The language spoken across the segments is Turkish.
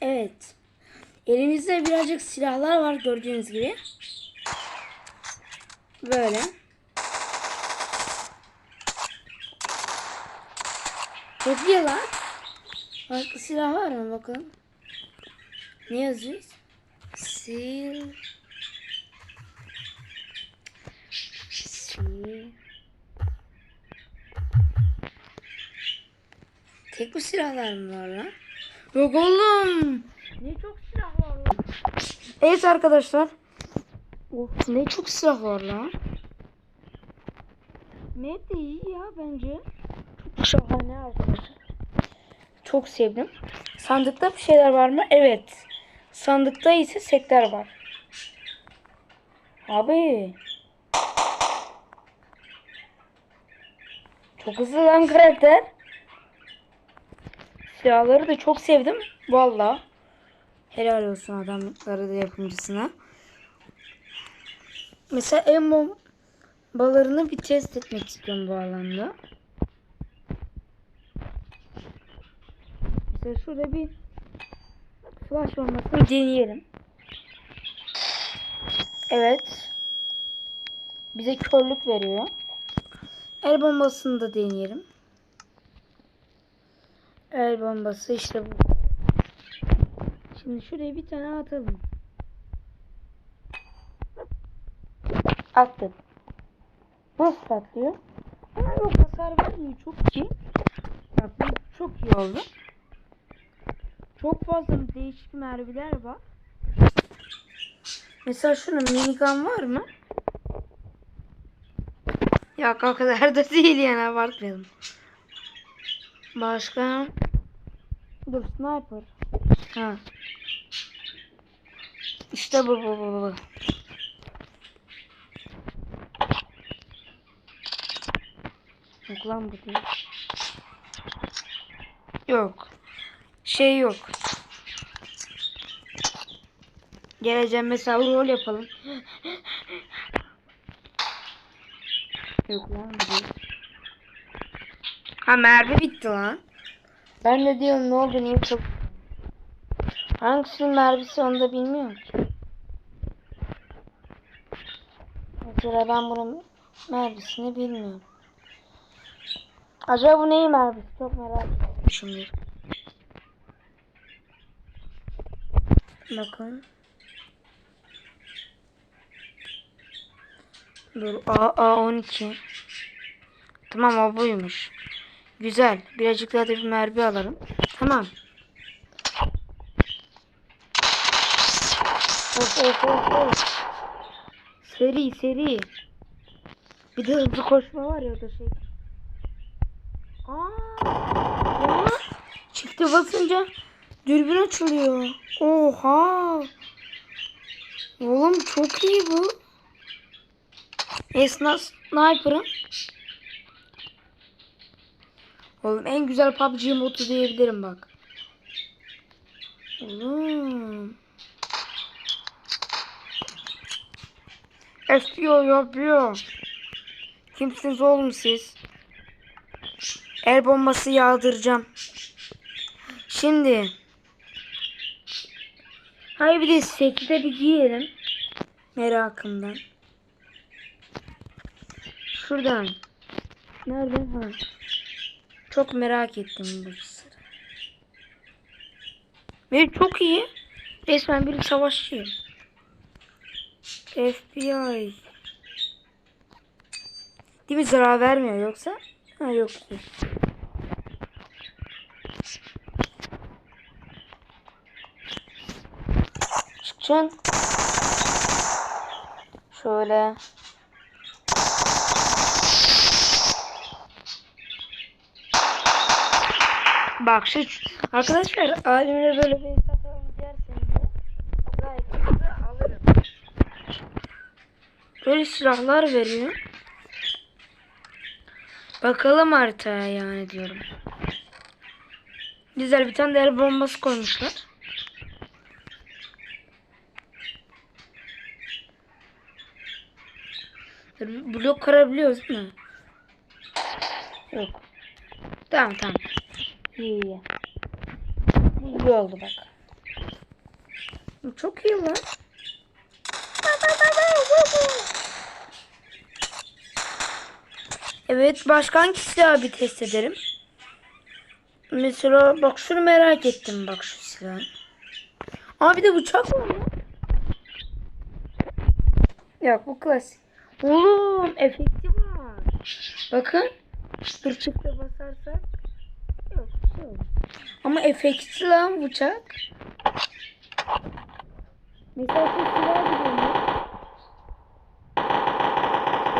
Evet. Elimizde birazcık silahlar var gördüğünüz gibi. Böyle. Lan. Başka silah var mı bakalım. Ne yazıyor? Sil. Sil. Tek bu silahlar mı var lan? Yok oğlum. Ne çok silah var lan. Evet arkadaşlar. Of ne çok silah var lan. Map de iyi ya bence. Çok şahane arkadaşlar. Çok sevdim. Sandıkta bir şeyler var mı? Evet. Sandıkta ise setler var. Abi. Çok hızlı lan karakter. Silahları da çok sevdim. Valla. Helal olsun adamları da yapımcısına. Mesela en bombalarını bir test etmek istiyorum bu alanda. Mesela şurada bir flash bombasını deneyelim. Evet. Bize körlük veriyor. El bombasını da deneyelim. El bombası işte bu. Şimdi şuraya bir tane atalım. Attık. Nasıl patlıyor? Aa, yok hasar vermiyor. Çok iyi. Bak bu çok iyi oldu. Çok fazla değişik mermiler var. Mesela şunun minigun var mı? Yok o kadar da değil yani abartmayalım. Başka? Dur sniper. Ha. İşte bu bu bu bu. Yok lan bu değil. Yok. Şey yok. Geleceğim mesela rol yapalım. Yok lan bu değil. Ha mermi bitti lan. Ben de diyorum ne oldu niye çok... Hangisinin mermisi onu da bilmiyorum ki. Mesela ben bunun mermisini bilmiyorum. Acaba bu neyin mermisi? Çok merak ediyorum şimdi. Bakın. Dur A A12. Tamam o buymuş. Güzel. Birazcık daha da bir mermi alalım. Tamam. Of of of of. Seri seri. Bir de hızlı koşma var ya o da şey. Aa, ya. Çifte basınca dürbün açılıyor. Oha. Oğlum çok iyi bu. Esna Sniper'ın Oğlum en güzel PUBG modu diyebilirim bak. Oğlum. FBO yapıyor. Kimsiniz oğlum siz? El bombası yağdıracağım. Şimdi. Hayır bir de sekide bir giyelim. Merakımdan. Şuradan. Nereden? Ha. Çok merak ettim bu. Ve çok iyi. Resmen bir savaşçı. FBI. Değil mi zarar vermiyor yoksa? Ha yok ki. Çıkacaksın. Şöyle. Bak şu arkadaşlar alimle böyle bir satalım derseniz de like'ınızı alırım. Böyle silahlar veriyor. Bakalım haritaya yani diyorum. Güzel bir tane de el bombası koymuşlar. Blok kırabiliyoruz değil mi? Yok. Tamam tamam. İyi iyi. Bu oldu bak. Çok iyi lan. Evet başka hangi silahı bir test ederim? Mesela bak şunu merak ettim bak şu silahı. Aa de bıçak lan. Yok bu klasik. Oğlum efekti var. Bakın. Çifte basarsak. Yok bir şey olmaz. Ama efektli lan bıçak. Mesela şu silah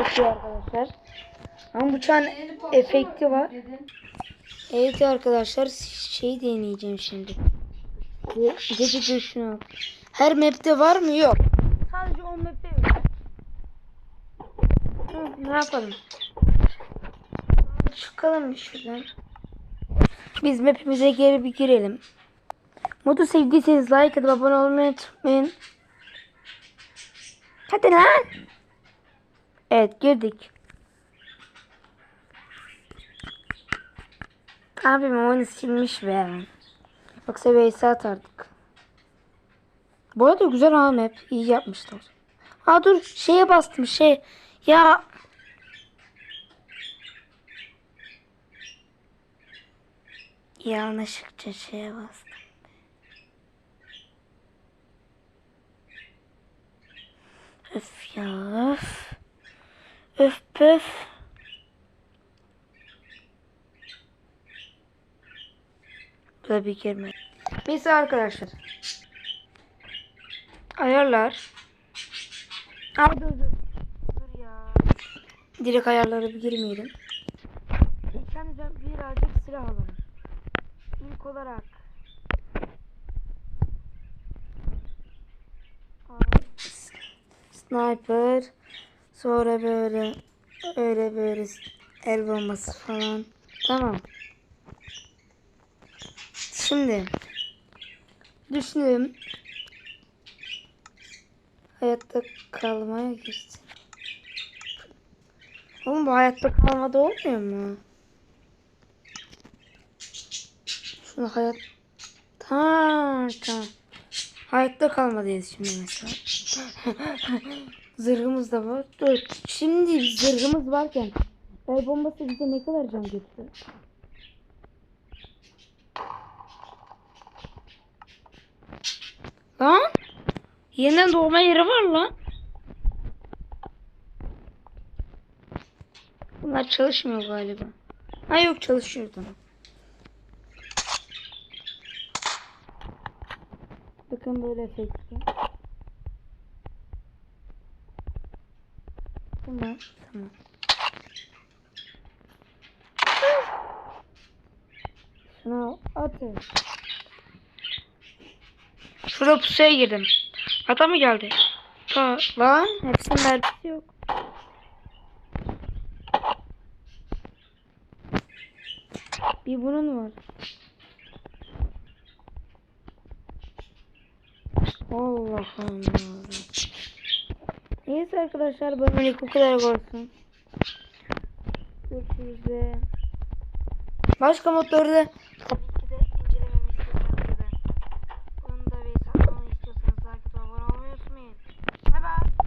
Çok iyi arkadaşlar. Ama bıçağın efekti var. Evet arkadaşlar şey deneyeceğim şimdi. Bu gece görüşünü Her map'te var mı? Yok. Sadece o map'te yok. Hı, ne yapalım? Çıkalım şuradan. Biz map'imize geri bir girelim. Modu sevdiyseniz like atıp abone olmayı unutmayın. Hadi lan. Evet girdik. Abim oyunu silmiş be. Yoksa Veys'i atardık. Bu arada güzel ha map. İyi yapmışlar. Ha dur şeye bastım şey. Ya yanlışlıkla şeye bastım. Öf ya öf. Öf pöf. Böyle bir girme. Neyse arkadaşlar. Ayarlar. Abi dur dur. Dur ya. Direkt ayarlara bir girmeyelim. Kendimize birazcık silah alalım. İlk olarak. Sniper. Sonra böyle öyle böyle el bombası falan. Tamam. Şimdi düşünelim. Hayatta kalmaya geçsin. Oğlum bu hayatta kalmada olmuyor mu? Şunu hayat... Tamam tamam. Hayatta kalmadayız şimdi mesela. Zırhımız da var. Dur. Şimdi zırhımız varken el bombası bize ne kadar can götürüyor? Lan? Yeniden doğma yeri var lan. Bunlar çalışmıyor galiba. Ha yok çalışıyor tamam. Bakın böyle efekti. Tamam tamam. Şuna atın. Şurada pusuya girdim. Adam mı geldi? Ha, lan hepsinin mermisi yok. Bir bunun var. Allah Allah. Neyse arkadaşlar bölümlük bu kadar olsun. Görüşürüz. Başka modları da